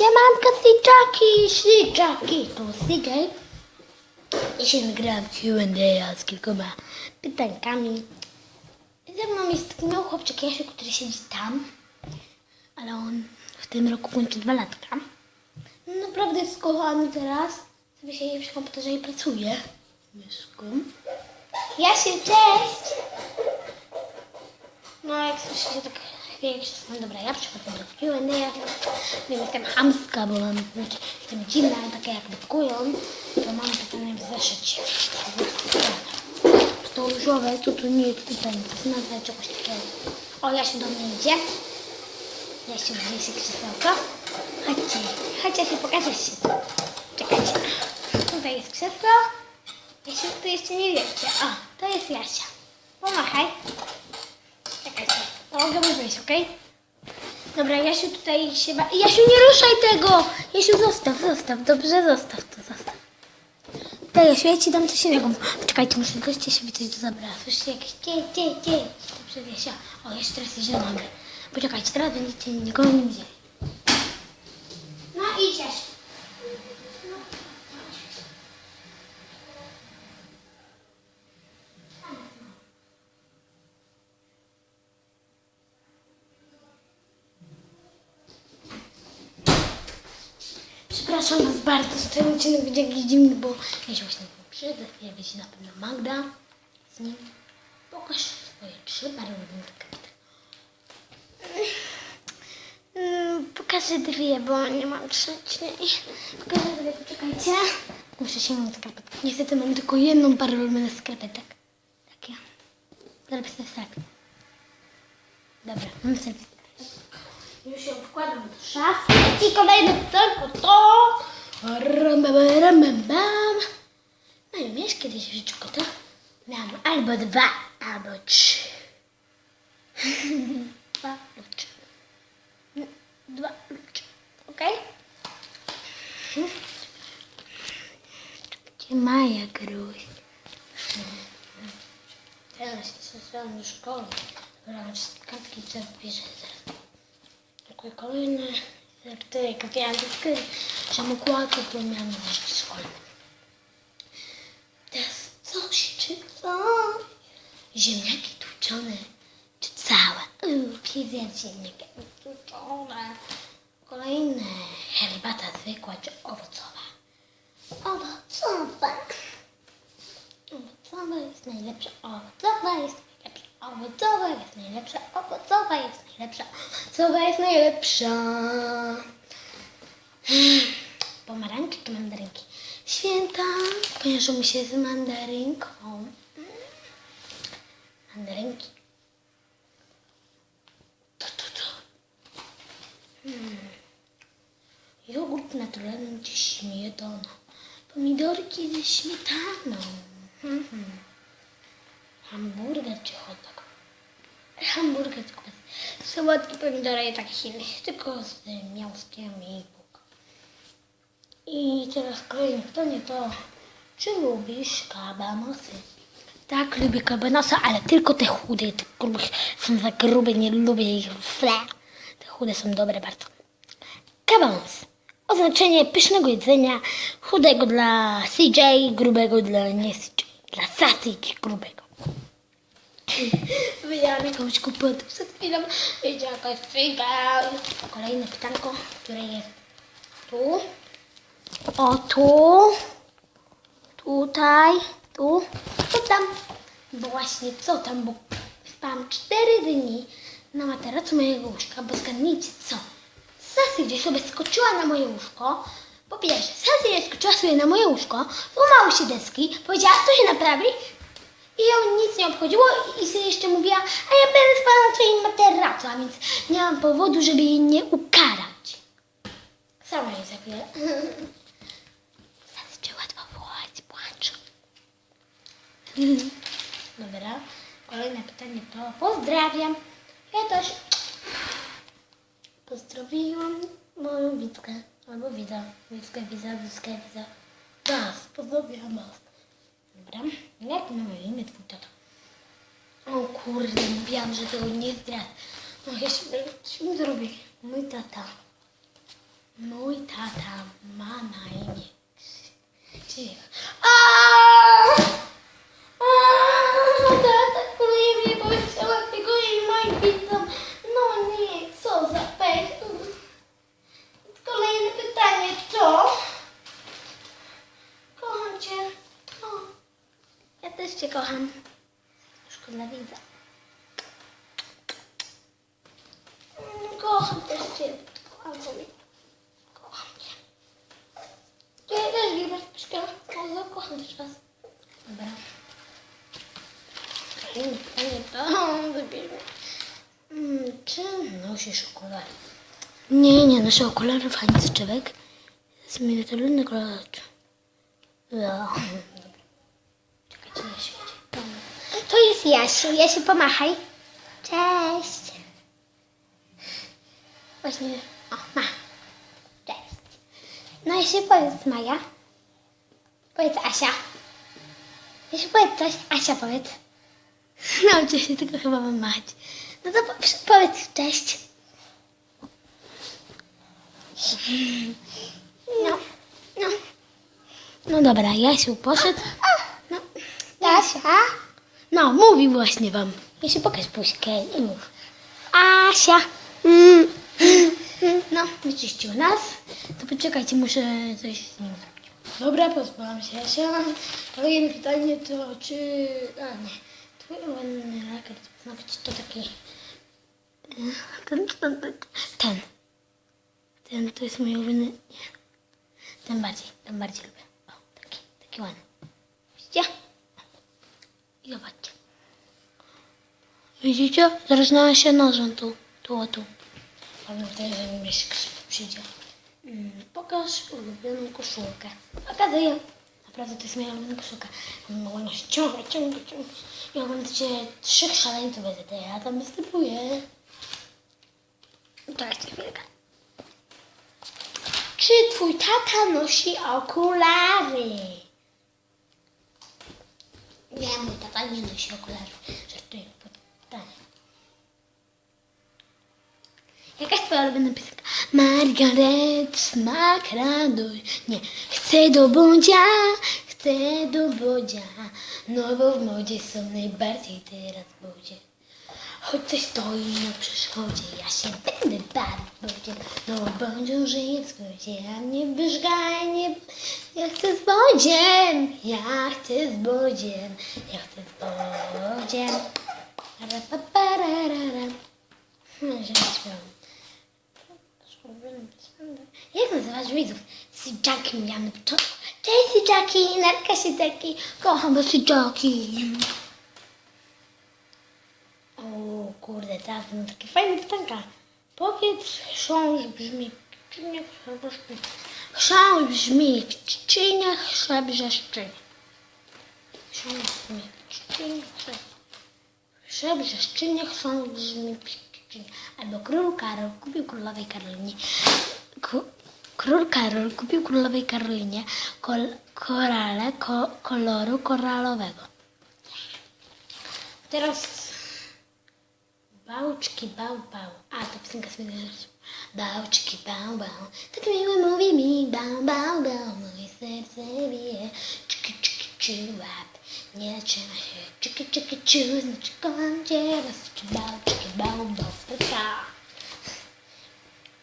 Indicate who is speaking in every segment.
Speaker 1: Siemanko, Syczaki, Syczaki, to CJ. Dzisiaj nagrałam Q&A z kilkoma pytankami. Ze mną jest miał chłopczyk Jasiu, który siedzi tam, ale on w tym roku kończy dwa latka. Naprawdę jest kochany teraz. Sobie siedzi przy komputerze i pracuje. Myszką. Jasiu, cześć! No, jak słyszycie, tak się no dobra, ja przychodzę do Q&A, wiem, jestem chamska, bo mam, znaczy, jestem dziwna, ale taka jakby kują, to mam pytanie w zeszycie. To różowe, to tu nie jest tutaj, to nazwa czegoś takiego. O, Jasiu do mnie idzie. Jasiu, gdzie jest krzesełko? Chodźcie, chodźcie się, pokażę się. Czekajcie. Tutaj jest krzesło. Jasiu, to jeszcze nie wiecie. O, to jest Jasia. Pomachaj. Mogę wyjść, okej? Dobra, Jasiu tutaj się ba... Jasiu, nie ruszaj tego! Jasiu, zostaw, zostaw, dobrze, zostaw to, zostaw. Daj, Jasiu, ja ci dam coś innego. Czekajcie, muszę tylko cieszyć coś do zabrać. Słyszycie jakieś cie, cie, cie. Dobrze, Jasia. O, jeszcze teraz jest zielony. Poczekajcie, teraz będziecie nikogo nie widzieli. No idź, Jasiu. Przepraszam Was bardzo, że ten odcinek będzie jakiś dziwny, bo ja się właśnie przyjdę, chwilę będzie na pewno Magda z nim. Pokaż swoje trzy barwniki. Mm, Pokażę dwie, bo nie mam trzeciej. Pokażę dwie, poczekajcie. Muszę się na skarpetkę. Niestety mam tylko jedną parę ulubionych skarpetek. Takie. Zaraz sobie tak. Dobra, mam sobie już ją wkładam do szafy. I kolejne tylko to. No i wiesz, kiedyś w życiu kota miałam albo dwa, albo trzy. dwa lub trzy. Dwa lub trzy. Okej? Gdzie Maja gruź? Teraz się zesłałam do szkoły. Brałam kartki, co piszę zaraz. Tutaj kapiłam dyskry, że mógł bo miałam w szkole. Teraz coś czy coś. Ziemniaki tłuczone, czy całe. Piedzę ziemniaki tłuczone. Kolejne. Herbata zwykła czy owocowa. Owocowa. Owocowa jest najlepsza. Owocowa jest. Owocowa jest najlepsza. Owocowa jest najlepsza. Owocowa jest najlepsza. Hmm, Pomarańcze czy mandarynki? Święta kojarzą mi się z mandarynką. Mandarynki. To, to, to. Hmm. Jogurt naturalny czy śmietana. Pomidorki ze śmietaną. Mhm. Hamburger czy hot dog? Hamburger tylko bez sałatki, pomidora i takich innych, tylko z mięskiem i bóg. I teraz kolejne pytanie to, czy lubisz kabanosy? Tak, lubię kabanosy, ale tylko te chude, te grube są za grube, nie lubię ich. Fle. Te chude są dobre bardzo. Kabanos. Oznaczenie pysznego jedzenia, chudego dla CJ, grubego dla nie CJ, dla Sassy grubego. Wyjęłam jakąś kupę przed chwilą. Idzie jakaś figa. Kolejne pytanko, które jest tu. O tu. Tutaj. Tu. Co tam? Bo właśnie co tam? Bo spałam 4 dni na materacu mojego łóżka, bo zgadnijcie co? Sasy gdzieś sobie skoczyła na moje łóżko. Po pierwsze, Sasy skoczyła sobie na moje łóżko, złamały się deski, powiedziała, co się naprawi i ją nic nie obchodziło i sobie jeszcze mówiła, a ja będę spała na twoim materacu, a więc nie mam powodu, żeby jej nie ukarać. Sama jej zabiję. Sasy czy łatwo wołać, płacz. Dobra, kolejne pytanie to pozdrawiam. Ja też pozdrowiłam moją Witkę. Albo widza. Witkę, widza, Witkę, widza. Was, pozdrawiam was. Dobra, jak ma moje imię twój? O kurde, mówiłam, że tego nie zdradzę. No ja się, się zrobi. Mój tata Mój tata ma na imię. Krzysiek. Aaaa! Aaaa! Tata kluje mnie, bo chciała tego i Majki tam. No nie, co za pech. Kolejne pytanie, co? Kocham cię. O, ja też cię kocham. Szkoda widza. Mm, Kocham też cię. Kocham sobie. Kocham cię. Ja też Gilbert Pyszka. Bardzo kocham też was. Dobra. Kolejne pytanie to wybierzmy. Mm, Czy nosisz okulary? Nie, nie noszę okularów ani soczewek. Jest mi to trudny kolor. Ja. Dobra. Czekajcie, Jasiu jedzie. Jest Jasiu. Jasiu, pomachaj. Cześć. Właśnie, o, ma. Cześć. No Jasiu, powiedz Maja. Powiedz Asia. Jasiu, powiedz coś. Asia, powiedz. Nauczę się tego chyba mam mać. No to po, powiedz cześć. No, no. No dobra, Jasiu poszedł. No, Jasia? No, mówi właśnie wam. Jasiu, pokaż buźkę i mów. Asia. Mm. No, wyczyścił nas. To poczekajcie, muszę coś z nim zrobić. Dobra, pozbyłam się Jasia. Kolejne pytanie to czy... A nie. Twój ulubiony rakiet paznokci to taki... Ten, ten, ten, ten. Ten to jest mój ulubiony... Nie. Ten bardziej, ten bardziej lubię. O, taki, taki ładny. Widzicie? Zobaczcie. Widzicie? Zaraz się nożem tu, tu, o tu. Mam nadzieję, że mi się przyjdzie. Mm, pokaż ulubioną koszulkę. Pokazuję. Naprawdę to jest moja ulubiona koszulka. Mogę nosić ciągle, ciągle, ciągle. I oglądacie trzech szaleńców BZT. Ja tam występuję. Czekajcie chwilkę. Czy twój tata nosi okulary? Nie, mój tata nie nosi okularów. Żartuję pod pytanie. Jakaś twoja ulubiona piosenka? Margaret, smak, radość. Nie, chcę do bodzia, chcę do bodzia. No bo w modzie są najbardziej teraz bodzie. Choć coś stoi na przeszkodzie, ja się będę bodzie. No bądź żyje w zgodzie, a mnie wyżgaj, nie... Ja chcę z bodziem, ja chcę z bodziem, ja chcę z bodziem. Hmm, że. Jak nazywasz widzów? Sydziaki miałam na początku. Cześć Sydziaki, narka Sydziaki. Kocham was Sydziaki. Kurde, teraz będą takie fajne pytanka. Powiedz, chrząszcz brzmi, czy nie chrząszczy? Chrząszcz brzmi, czy nie chrzebrzeszczy? Chrząszcz brzmi, czy nie chrzebrzeszczy? nie chrząszcz brzmi? Albo król Karol kupił królowej Karolinie. Król Karol kupił królowej Karolinie kol, korale ko, koloru koralowego. Teraz Bałczki, bał, bał. A, to piosenka sobie. Bałczki, bał, bał. Tak miło mówi mi, bał, bał, bał. Moje serce bije. Czyki, czyki, czu, łap. Nie trzyma się. Czyki, czyki, czu. Znaczy kocham cię. Raz, czy bałczki, bał, bał. Spyta.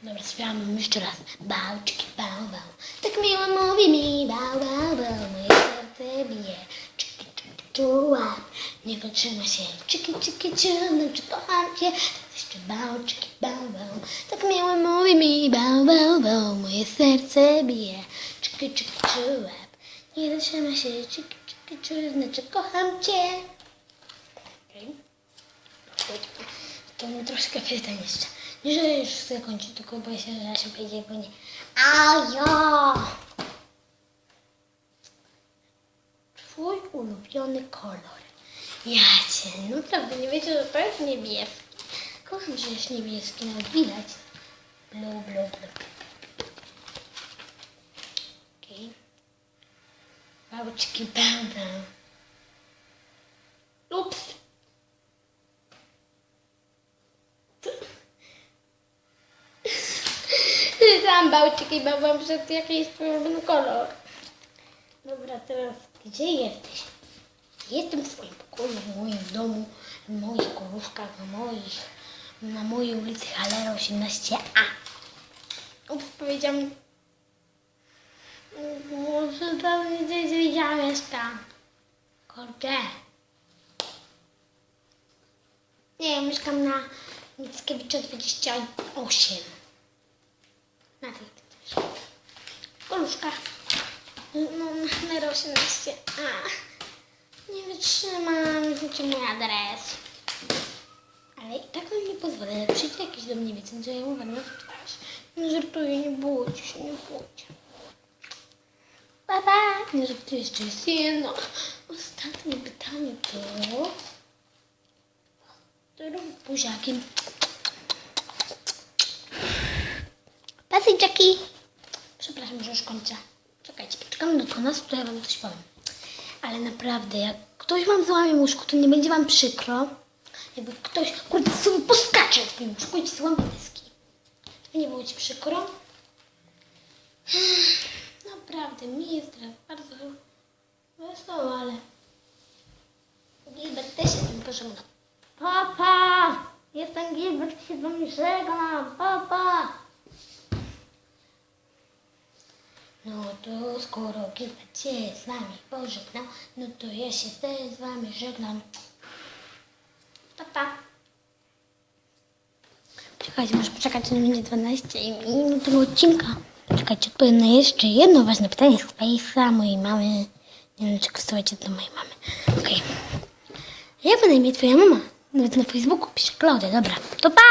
Speaker 1: Dobra, śpiewam jeszcze raz. Bałczki, bał, bał. Tak miło mówi mi, bał, bał, bał. Moje serce bije. Czyki, czyki, czu, łap. Nie wytrzyma się. Czyki, czyki, czu. Znaczy kocham cię. Jeszcze bałczki, bał, bał. Tak miło mówi mi, bał, bał, bał. Moje serce bije. Czyki, czyki, łap. Nie wytrzyma się. Czyki, czyki, czu. Znaczy kocham cię. To mam troszkę pytań jeszcze. Nie, że już chcę kończyć, tylko boję się, że się będzie bo nie. A ja! Twój ulubiony kolor. Ja cię, naprawdę nie wiecie, że to jest niebieski. Kocham, że jest niebieski, nawet widać. Blue, blue, blue. Okej. Bałczki, bał, bał. Ups. Myślałam, Bałciki, babam, że ty jaki jest twój ulubiony kolor. Dobra, teraz gdzie jesteś? Jestem w swoim pokoju, w moim domu, w moich korówkach, w moich, na mojej ulicy Halera 18A. Ups, powiedziałam. Może tam gdzieś widziałam mieszkam. Kurczę. Nie, ja mieszkam na Mickiewicza 28. Na tej też. Koluszka. No, numer 18. A, nie wytrzymam, znaczy mój adres. Ale i tak nam nie pozwolę. Przyjdzie jakiś do mnie wiedzą, że ja mu będę twarz. Nie żartuję, nie bójcie się, nie bójcie. Papa! Nie żartuję, jeszcze jest jedno. Ostatnie pytanie to... Którym buziakiem? Pasy Jackie! Przepraszam, że już kończę. Czekajcie, poczekamy do 12, to ja wam coś powiem. Ale naprawdę, jak ktoś wam złamie łóżko, to nie będzie wam przykro. Jakby ktoś, kurde, sobie poskacze w tym łóżku i ci złamie deski. To nie było ci przykro? Naprawdę, mi jest teraz bardzo wesoło, ale Gilbert też się z tym pożegnał. Papa! Jestem Gilbert, się z wami żegnam. Papa! No to skoro Gilbert się z nami pożegnał, no to ja się też z wami żegnam. Papa! Czekajcie, muszę poczekać, aż będzie 12 minut tego odcinka. Czekajcie, odpowiem na jeszcze jedno ważne pytanie z Face'a mojej mamy. Nie wiem, czy słuchajcie do mojej mamy. Okej. Jak ma na imię twoja mama? Nawet na Facebooku pisze Klaudia. Dobra, to pa!